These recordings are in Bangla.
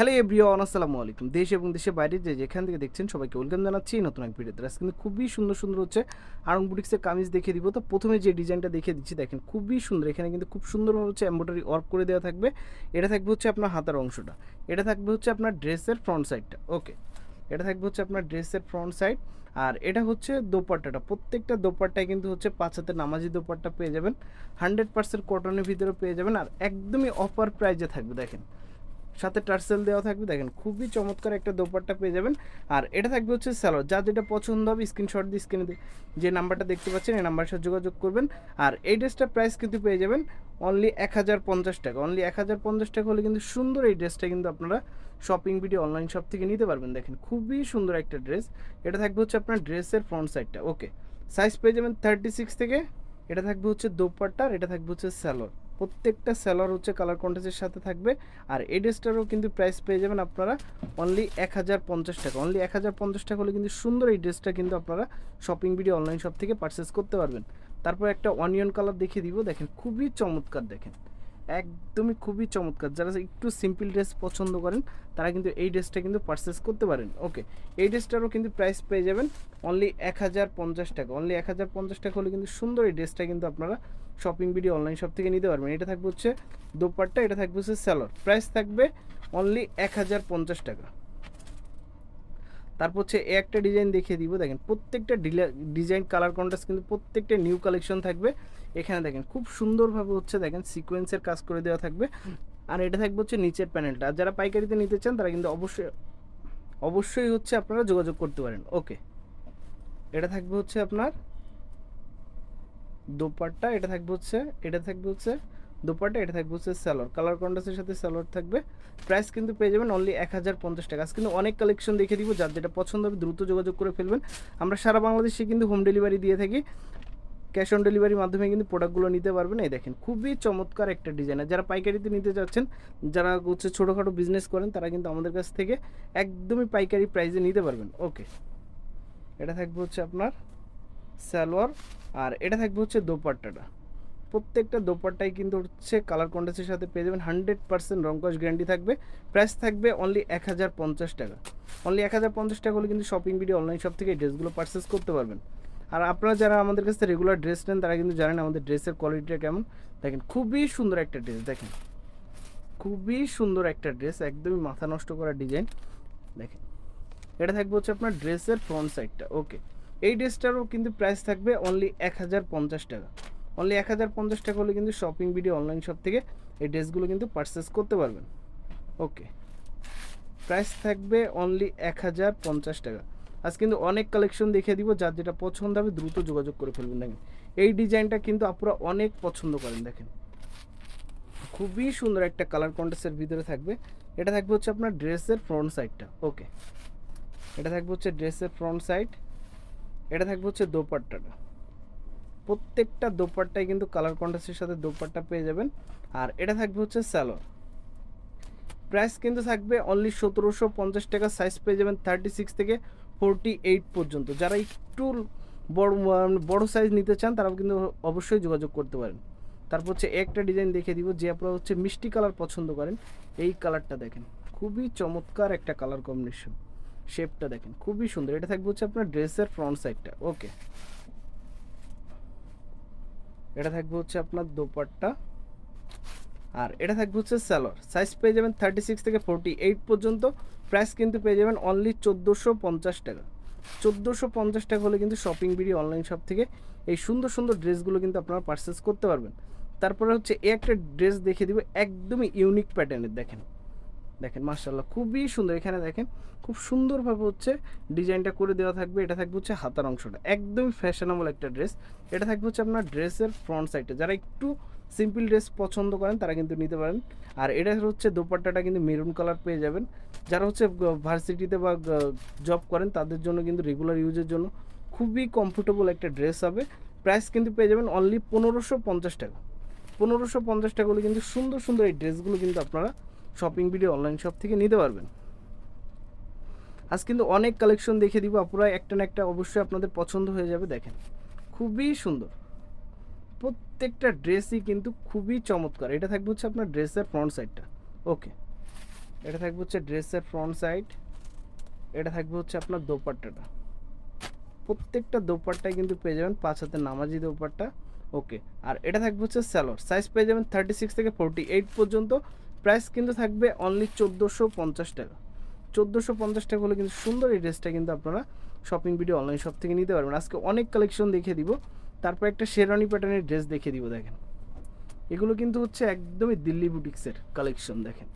হ্যালো এভরিওয়ান, আসসালামু আলাইকুম। দেশ এবং দেশের বাইরে যে যেখান থেকে দেখছেন সবাইকে ওয়েলকাম জানাচ্ছি নতুন এক ভিডিওতে। আজকে কিন্তু খুবই সুন্দর সুন্দর হচ্ছে আরং বুটিক্সের কামিজ দেখিয়ে দিব। তো প্রথমে যে ডিজাইনটা দেখিয়ে দিচ্ছি, দেখেন খুবই সুন্দর। এখানে কিন্তু খুব সুন্দরভাবে হচ্ছে এম্ব্রয়ডারি ওয়ার্ক করে দেওয়া থাকবে। এটা থাকবে হচ্ছে আপনার হাতার অংশটা। এটা থাকবে হচ্ছে আপনার ড্রেসের ফ্রন্ট সাইডটা। ওকে। এটা থাকবে হচ্ছে আপনার ড্রেসের ফ্রন্ট সাইড। আর এটা হচ্ছে দোপাট্টাটা। প্রত্যেকটা দোপাট্টায় কিন্তু হচ্ছে পাঁচ হাতে নামাজি দোপাট্টা পেয়ে যাবেন। হান্ড্রেড পার্সেন্ট কটনের ভিতরে পেয়ে যাবেন। আর একদমই অফার প্রাইজে থাকবে, দেখেন। সাথে টার্সেল দেওয়া থাকবে। দেখেন, খুবই চমৎকার একটা দোপাট্টা পেয়ে যাবেন। আর এটা থাকবে হচ্ছে স্যালোর যা যেটা পছন্দ হবে স্ক্রিনশট দিয়ে স্ক্রিনে যে নাম্বারটা দেখতে পাচ্ছেন, এই নাম্বারের সাথে যোগাযোগ করবেন। আর এই ড্রেসটার প্রাইস কিন্তু পেয়ে যাবেন অনলি এক হাজার পঞ্চাশ টাকা। অনলি এক হাজার পঞ্চাশ টাকা হলে কিন্তু সুন্দর এই ড্রেসটা কিন্তু আপনারা শপিং ভিডিও অনলাইন শপ থেকে নিতে পারবেন। দেখেন, খুবই সুন্দর একটা ড্রেস। এটা থাকবে হচ্ছে আপনার ড্রেসের ফ্রন্ট সাইডটা ওকে সাইজ পেয়ে যাবেন থার্টি সিক্স থেকে। এটা থাকবে হচ্ছে দোপাট্টা আর এটা থাকবে হচ্ছে স্যালোর প্রত্যেকটা স্যালোর হচ্ছে কালার কন্ট্রাস্টের সাথে থাকবে। আর এই ড্রেসটারও কিন্তু প্রাইস পেয়ে যাবেন আপনারা অনলি এক হাজার পঞ্চাশ টাকা। অনলি এক হাজার পঞ্চাশ টাকা হলে কিন্তু সুন্দর এই ড্রেসটা কিন্তু আপনারা শপিং ভিডিও অনলাইন শপ থেকে পারচেস করতে পারবেন। তারপর একটা অনিয়ন কালার দেখিয়ে দিব। দেখেন খুবই চমৎকার দেখেন। একদমই খুবই চমৎকার। যারা একটু সিম্পল ড্রেস পছন্দ করেন, তারা কিন্তু এই ড্রেসটা কিন্তু পারচেস করতে পারেন। ওকে এই ড্রেসটারও কিন্তু প্রাইস পেয়ে যাবেন অনলি এক হাজার পঞ্চাশ টাকা। অনলি এক হাজার পঞ্চাশ টাকা হলে কিন্তু সুন্দর এই ড্রেসটা কিন্তু আপনারা শপিং ভিডিও অনলাইন শপ থেকে নিতে পারবেন। এটা থাকবে হচ্ছে দোপাট্টা, এটা থাকবে হচ্ছে স্যালোর প্রাইস থাকবে অনলি এক হাজার পঞ্চাশ টাকা। তারপর হচ্ছে একটা ডিজাইন দেখিয়ে দিব। দেখেন, প্রত্যেকটা ডিজাইন কালার কন্ট্রাস্ট কিন্তু প্রত্যেকটা নিউ কালেকশন থাকবে। এখানে দেখেন, খুব সুন্দরভাবে হচ্ছে দেখেন সিকোয়েন্সের কাজ করে দেওয়া থাকবে। আর এটা থাকবে হচ্ছে নিচের প্যানেলটা আর যারা পাইকারিতে নিতে চান, তারা কিন্তু অবশ্যই অবশ্যই হচ্ছে আপনারা যোগাযোগ করতে পারেন। ওকে এটা থাকবে হচ্ছে আপনার দোপাট্টা, এটা থাকবে হচ্ছে, এটা থাকবে হচ্ছে দোপাট্টা, এটা থাকবে হচ্ছে স্যালোর। কালার কন্ট্রাস্টের সাথে স্যালোর থাকবে। প্রাইস কিন্তু পেয়ে যাবেন অনলি এক হাজার পঞ্চাশ টাকা। আজ কিন্তু অনেক কালেকশন দেখে দিব, যার যেটা পছন্দ হবে দ্রুত যোগাযোগ করে ফেলবেন। আমরা সারা বাংলাদেশে কিন্তু হোম ডেলিভারি দিয়ে থাকি। ক্যাশ অন ডেলিভারির মাধ্যমে কিন্তু প্রোডাক্টগুলো নিতে পারবেন। এই দেখেন, খুবই চমৎকার একটা ডিজাইন যারা পাইকারিতে নিতে চাচ্ছেন যারা হচ্ছে ছোটোখাটো বিজনেস করেন, তারা কিন্তু আমাদের কাছ থেকে একদমই পাইকারি প্রাইসে নিতে পারবেন। ওকে এটা থাকবে হচ্ছে আপনার সালোয়ার আর এটা থাকবে হচ্ছে দোপাট্টাটা। প্রত্যেকটা দোপাট্টাই কিন্তু হচ্ছে কালার কন্ট্রাস্টের সাথে পেয়ে যাবেন হান্ড্রেড পার্সেন্ট রঙ্কশ গ্যারান্টি থাকবে। প্রাইস থাকবে অনলি এক হাজার পঞ্চাশ টাকা। অনলি এক হাজার পঞ্চাশ টাকা হলে কিন্তু শপিং ভিডিও অনলাইন শপ থেকে ড্রেসগুলো পারচেস করতে পারবেন। আর আপনারা যারা আমাদের কাছে রেগুলার ড্রেস নেন, তারা কিন্তু জানেন আমাদের ড্রেসের কোয়ালিটিটা কেমন। দেখেন, খুবই সুন্দর একটা ড্রেস দেখেন। খুবই সুন্দর একটা ড্রেস একদমই মাথা নষ্ট করা ডিজাইন দেখেন, এটা থাকবে হচ্ছে আপনার ড্রেসের ফ্রন্ট সাইডটা ওকে এই ড্রেসটারও কিন্তু প্রাইস থাকবে অনলি এক হাজার পঞ্চাশ টাকা। অনলি এক হাজার পঞ্চাশ টাকা হলে কিন্তু শপিং ভিডিও অনলাইন শপ থেকে এই ড্রেসগুলো কিন্তু পারচেস করতে পারবেন। ওকে প্রাইস থাকবে অনলি এক হাজার পঞ্চাশ টাকা। আজ কিন্তু অনেক কালেকশন দেখিয়ে দিব, যার যেটা পছন্দ হবে দ্রুত যোগাযোগ করে ফেলবেন। দেখেন, এই ডিজাইনটা কিন্তু আপনারা অনেক পছন্দ করেন, দেখেন। খুবই সুন্দর একটা কালার কন্ট্রাস্টের ভিতরে থাকবে। এটা থাকবে হচ্ছে আপনার ড্রেসের ফ্রন্ট সাইডটা ওকে এটা থাকবে হচ্ছে ড্রেসের ফ্রন্ট সাইড এটা থাকবে হচ্ছে দোপাট্টাটা। প্রত্যেকটা দোপাট্টায় কিন্তু কালার কন্ট্রাস্টের সাথে দোপাট্টা পেয়ে যাবেন। আর এটা থাকবে হচ্ছে স্যালোর প্রাইস কিন্তু থাকবে অনলি সতেরোশো পঞ্চাশ টাকা সাইজ পেয়ে যাবেন থার্টি সিক্স থেকে ফোরটি এইট পর্যন্ত। যারা একটু বড় বড় সাইজ নিতে চান, তারাও কিন্তু অবশ্যই যোগাযোগ করতে পারেন। তারপর হচ্ছে একটা ডিজাইন দেখে দিব যে আপনারা হচ্ছে মিষ্টি কালার পছন্দ করেন। এই কালারটা দেখেন, খুবই চমৎকার একটা কালার কম্বিনেশন শেপটা দেখেন, খুবই সুন্দর। এটা থাকবে হচ্ছে আপনার ড্রেসের ফ্রন্ট সাইডটা ওকে এটা থাকবে হচ্ছে আপনার দোপাট্টা। আর এটা থাকবে হচ্ছে স্যালোর সাইজ পেয়ে যাবেন থার্টি সিক্স থেকে ফোরটি এইট পর্যন্ত। প্রাইস কিন্তু পেয়ে যাবেন অনলি চোদ্দোশো পঞ্চাশ টাকা। চোদ্দোশো পঞ্চাশ টাকা হলে কিন্তু শপিং বিডি অনলাইন শপ থেকে এই সুন্দর সুন্দর ড্রেসগুলো কিন্তু আপনারা পারচেস করতে পারবেন। তারপরে হচ্ছে একটা ড্রেস দেখে দিব, একদমই ইউনিক প্যাটার্নের দেখেন। দেখেন মার্শাল্লাহ খুবই সুন্দর। এখানে দেখেন, খুব সুন্দরভাবে হচ্ছে ডিজাইনটা করে দেওয়া থাকবে। এটা থাকবে হচ্ছে হাতার অংশটা। একদমই ফ্যাশনেবল একটা ড্রেস। এটা থাকবে হচ্ছে আপনার ড্রেসের ফ্রন্ট সাইডে যারা একটু সিম্পল ড্রেস পছন্দ করেন, তারা কিন্তু নিতে পারেন। আর এটা হচ্ছে দোপাট্টাটা কিন্তু মেরুন কালার পেয়ে যাবেন। যারা হচ্ছে ভার্সিটিতে বা জব করেন, তাদের জন্য কিন্তু রেগুলার ইউজের জন্য খুবই কমফোর্টেবল একটা ড্রেস হবে। প্রাইস কিন্তু পেয়ে যাবেন অনলি পনেরোশো পঞ্চাশ টাকা। পনেরোশো পঞ্চাশ টাকা হলে কিন্তু সুন্দর সুন্দর এই ড্রেসগুলো কিন্তু আপনারা শপিং ভিডিও অনলাইন শপ থেকে নিতে পারবেন। আজ কিন্তু অনেক কালেকশন দেখে দিব আপনারা একটা না একটা অবশ্যই আপনাদের পছন্দ হয়ে যাবে, দেখেন। খুবই সুন্দর। প্রত্যেকটা ড্রেসই কিন্তু খুবই চমৎকার। এটা থাকবে হচ্ছে আপনার ড্রেসের ফ্রন্ট সাইডটা ওকে এটা থাকবে হচ্ছে ড্রেসের ফ্রন্ট সাইড এটা থাকবে হচ্ছে আপনার দোপাট্টাটা। প্রত্যেকটা দোপাট্টায় কিন্তু পেয়ে যাবেন, পাঁচ হাতে নামাজি দোপাট্টা। ওকে আর এটা থাকবে হচ্ছে স্যালোর সাইজ পেয়ে যাবেন থার্টি সিক্স থেকে ফোরটি এইট পর্যন্ত। প্রাইস কিন্তু থাকবে অনলি চোদ্দোশো পঞ্চাশ টাকা। চোদ্দোশো পঞ্চাশ টাকা হলে কিন্তু সুন্দর এই ড্রেসটা কিন্তু আপনারা শপিং ভিডিও অনলাইন শপ থেকে নিতে পারবেন। আজকে অনেক কালেকশন দেখিয়ে দিব, তারপর একটা শেরওয়ানি প্যাটার্নের ড্রেস দেখিয়ে দিব দেখেন। এগুলো কিন্তু হচ্ছে একদমই দিল্লি বুটিক্সের কালেকশন দেখেন।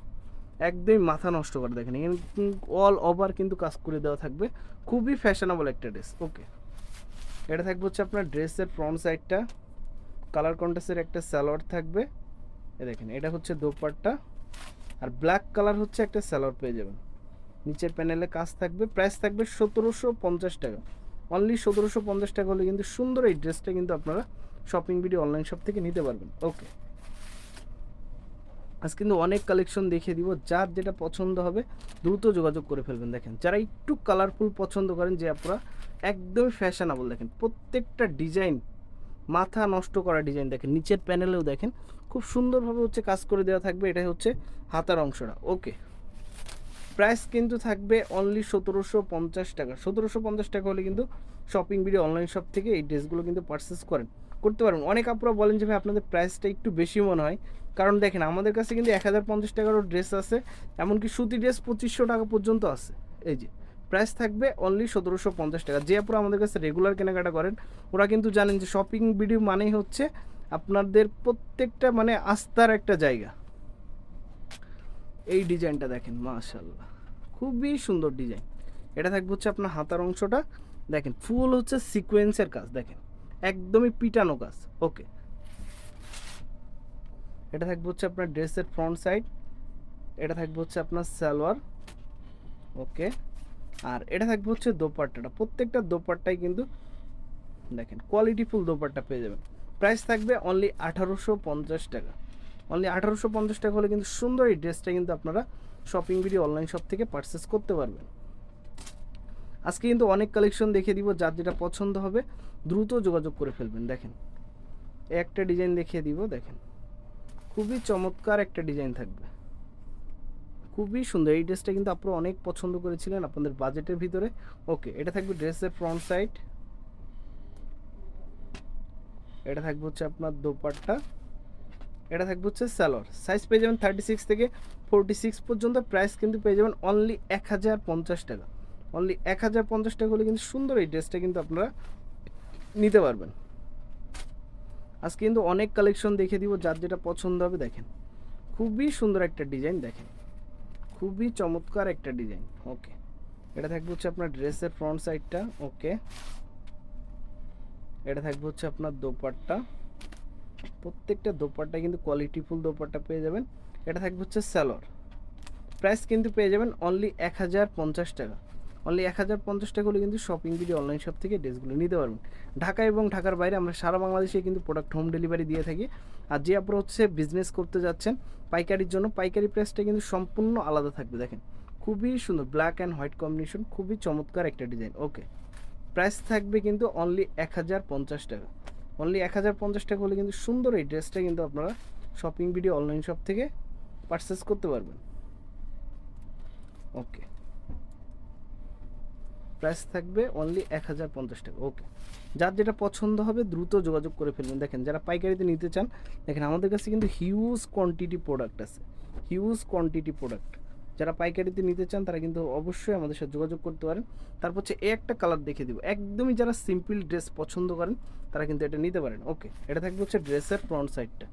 একদমই মাথা নষ্ট করে দেখেন। এখানে অল ওভার কিন্তু কাজ করে দেওয়া থাকবে। খুবই ফ্যাশনেবল একটা ড্রেস ওকে এটা থাকবে হচ্ছে আপনার ড্রেসের ফ্রন্ট সাইডটা কালার কন্ট্রাস্টের একটা স্যালোয়ার থাকবে। এ দেখেন, এটা হচ্ছে দোপাট্টা। আর ব্ল্যাক কালার হচ্ছে একটা স্যালোয়ার পেয়ে যাবেন। নিচের প্যানেলে কাজ থাকবে প্রাইস থাকবে সতেরোশো পঞ্চাশ টাকা। অনলি সতেরোশো পঞ্চাশ টাকা হলে কিন্তু সুন্দর এই ড্রেসটা কিন্তু আপনারা শপিং ভিডিও অনলাইন শপ থেকে নিতে পারবেন। ওকে আজ কিন্তু অনেক কালেকশন দেখিয়ে দিব, যার যেটা পছন্দ হবে দ্রুত যোগাযোগ করে ফেলবেন। দেখেন, যারা একটু কালারফুল পছন্দ করেন, যে আপনারা একদমই ফ্যাশনেবল দেখেন, প্রত্যেকটা ডিজাইন মাথা নষ্ট করা ডিজাইন দেখেন, নিচের প্যানেলেও দেখেন খুব সুন্দরভাবে হচ্ছে কাজ করে দেওয়া থাকবে, এটাই হচ্ছে হাতার অংশটা। ওকে। প্রাইস কিন্তু থাকবে অনলি সতেরোশো পঞ্চাশ টাকা। সতেরোশো পঞ্চাশ টাকা হলে কিন্তু শপিং ভিডিও অনলাইন শপ থেকে এই ড্রেসগুলো কিন্তু পারচেস করেন। করতে পারেন। অনেক আপুরা বলেন যে, ভাই, আপনাদের প্রাইসটা একটু বেশি মনে হয়। কারণ দেখেন, আমাদের কাছে কিন্তু এক হাজার পঞ্চাশ টাকারও ড্রেস আছে, এমনকি সুতি ড্রেস পঁচিশশো টাকা পর্যন্ত আছে। এই যে, প্রাইস থাকবে অনলি সতেরোশো পঞ্চাশ টাকা। যে আপুরা আমাদের কাছে রেগুলার কেনাকাটা করেন, ওরা কিন্তু জানেন যে শপিং ভিডিও মানেই হচ্ছে আপনাদের প্রত্যেকটা মানে আস্থার একটা জায়গা। এই ডিজাইনটা দেখেন মাশাল্লাহ খুবই সুন্দর ডিজাইন। এটা থাকবে হচ্ছে আপনার হাতার অংশটা। দেখেন ফুল হচ্ছে সিকোয়েন্সের কাজ, দেখেন। একদমই পিটানো কাজ ওকে এটা থাকবে হচ্ছে আপনার ড্রেসের ফ্রন্ট সাইড এটা থাকবে হচ্ছে আপনার সালোয়ার ওকে আর এটা থাকবে হচ্ছে দোপাট্টাটা, প্রত্যেকটা দোপাট্টাই কিন্তু দেখেন কোয়ালিটিফুল দোপাট্টা পেয়ে যাবেন। প্রাইস থাকবে অনলি আঠারোশো পঞ্চাশ টাকা। অনলি আঠারোশো পঞ্চাশ টাকা হলে কিন্তু সুন্দর এই ড্রেসটা কিন্তু আপনারা শপিং ভিডিও অনলাইন শপ থেকে পারচেস করতে পারবেন। আজকে কিন্তু অনেক কালেকশন দেখিয়ে দিব, যার যেটা পছন্দ হবে, দ্রুত যোগাযোগ করে ফেলবেন, দেখেন। একটা ডিজাইন দেখিয়ে দিব, দেখেন। খুবই চমৎকার একটা ডিজাইন থাকবে। খুবই সুন্দর, এই ড্রেসটা কিন্তু আপনারা অনেক পছন্দ করেছিলেন আপনাদের বাজেটের ভিতরে। ওকে এটা থাকবে ড্রেসের ফ্রন্ট সাইড এটা থাকবে হচ্ছে আপনার দোপাট্টা। এটা থাকবে হচ্ছে স্যালোয়ার। সাইজ পেয়ে যাবেন থার্টি সিক্স থেকে ফোরটি সিক্স পর্যন্ত। প্রাইস কিন্তু পেয়ে যাবেন অনলি এক হাজার পঞ্চাশ টাকা। অনলি এক হাজার পঞ্চাশ টাকা হলে কিন্তু সুন্দর এই ড্রেসটা কিন্তু আপনারা নিতে পারবেন। আজকে কিন্তু অনেক কালেকশন দেখে দিব, যার যেটা পছন্দ হবে দেখেন। খুবই সুন্দর একটা ডিজাইন দেখেন। খুবই চমৎকার একটা ডিজাইন ওকে এটা থাকবে হচ্ছে আপনার ড্রেসের ফ্রন্ট সাইডটা ওকে এটা থাকবে হচ্ছে আপনার দোপাট্টা। প্রত্যেকটা দোপাট্টা কিন্তু কোয়ালিটিফুল দোপাট্টা পেয়ে যাবেন। এটা থাকবে হচ্ছে স্যালোয়ার প্রাইস কিন্তু পেয়ে যাবেন অনলি এক হাজার পঞ্চাশ টাকা। অনলি এক হাজার পঞ্চাশ টাকা হলে কিন্তু শপিং ভিডিও অনলাইন শপ থেকে ড্রেসগুলো নিতে পারবেন। ঢাকা এবং ঢাকার বাইরে আমরা সারা বাংলাদেশে কিন্তু প্রোডাক্ট হোম ডেলিভারি দিয়ে থাকি। আর যে আপনারা হচ্ছে বিজনেস করতে যাচ্ছেন, পাইকারির জন্য পাইকারি প্রাইসটা কিন্তু সম্পূর্ণ আলাদা থাকবে, দেখেন। খুবই সুন্দর ব্ল্যাক অ্যান্ড হোয়াইট কম্বিনেশন খুবই চমৎকার একটা ডিজাইন ওকে প্রাইস থাকবে কিন্তু অনলি এক হাজার পঞ্চাশ টাকা। অনলি এক হাজার পঞ্চাশ টাকা হলে কিন্তু সুন্দর এই ড্রেসটা কিন্তু আপনারা শপিং ভিডিও অনলাইন শপ থেকে পারচেস করতে পারবেন। ওকে প্রাইস থাকবে অনলি এক হাজার পঞ্চাশ টাকা। ওকে যার যেটা পছন্দ হবে দ্রুত যোগাযোগ করে ফেলবেন। দেখেন, যারা পাইকারিতে নিতে চান, দেখেন আমাদের কাছে কিন্তু হিউজ কোয়ান্টিটি প্রোডাক্ট আছে। হিউজ কোয়ান্টিটি প্রোডাক্ট যারা পাইকারিতে নিতে চান, তারা কিন্তু অবশ্যই আমাদের সাথে যোগাযোগ করতে পারেন। তারপর হচ্ছে এ একটা কালার দেখে দিব। একদমই যারা সিম্পল ড্রেস পছন্দ করেন, তারা কিন্তু এটা নিতে পারেন। ওকে এটা থাকবে হচ্ছে ড্রেসের ফ্রন্ট সাইডটা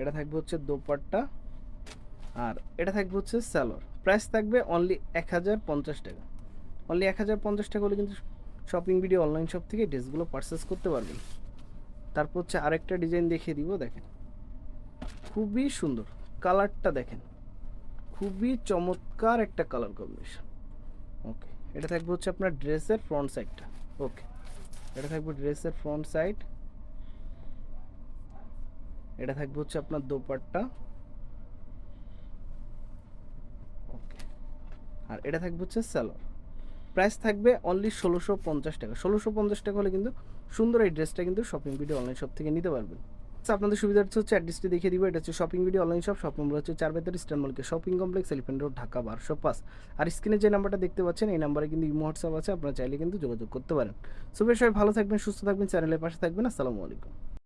এটা থাকবে হচ্ছে দোপাট্টা আর এটা থাকবে হচ্ছে স্যালোর প্রাইস থাকবে অনলি এক হাজার পঞ্চাশ টাকা। অনলি এক হাজার পঞ্চাশ টাকা হলে কিন্তু শপিং ভিডিও অনলাইন শপ থেকে ড্রেসগুলো পারচেস করতে পারবেন। তারপর হচ্ছে আরেকটা ডিজাইন দেখিয়ে দিব, দেখেন। খুবই সুন্দর। কালারটা দেখেন। খুবই চমৎকার একটা কালার কম্বিনেশন ওকে এটা থাকবে হচ্ছে আপনার ড্রেসের ফ্রন্ট সাইডটা ওকে এটা থাকবে ড্রেসের ফ্রন্ট সাইড এটা থাকবে হচ্ছে আপনার দোপাট্টা। ওকে আর এটা থাকবে হচ্ছে স্যালোর প্রাইস থাকবে অনলি ষোলোশো পঞ্চাশ টাকা। ষোলোশো পঞ্চাশ টাকা হলে কিন্তু সুন্দর এই ড্রেসটা কিন্তু শপিং ভিডিও অনলাইন শপ থেকে নিতে পারবেন। আচ্ছা, আপনাদের সুবিধার্থে হচ্ছে অ্যাড্রেসটি দেখিয়ে দিব। এটা হচ্ছে shopping video online shop shop number হচ্ছে চার বেতার eastern মলকে shopping complex elephant road Dhaka বারোশো পাঁচ আর স্ক্রিনে যে নাম্বারটা দেখতে পাচ্ছেন এই নাম্বারে কিন্তু ইমো হোয়াটসঅ্যাপ আছে আপনারা চাইলে কিন্তু যোগাযোগ করতে পারেন। সো বেশ সবাই ভালো থাকবেন সুস্থ থাকবেন চ্যানেলের পাশে থাকবেন। আসসালামু আলাইকুম।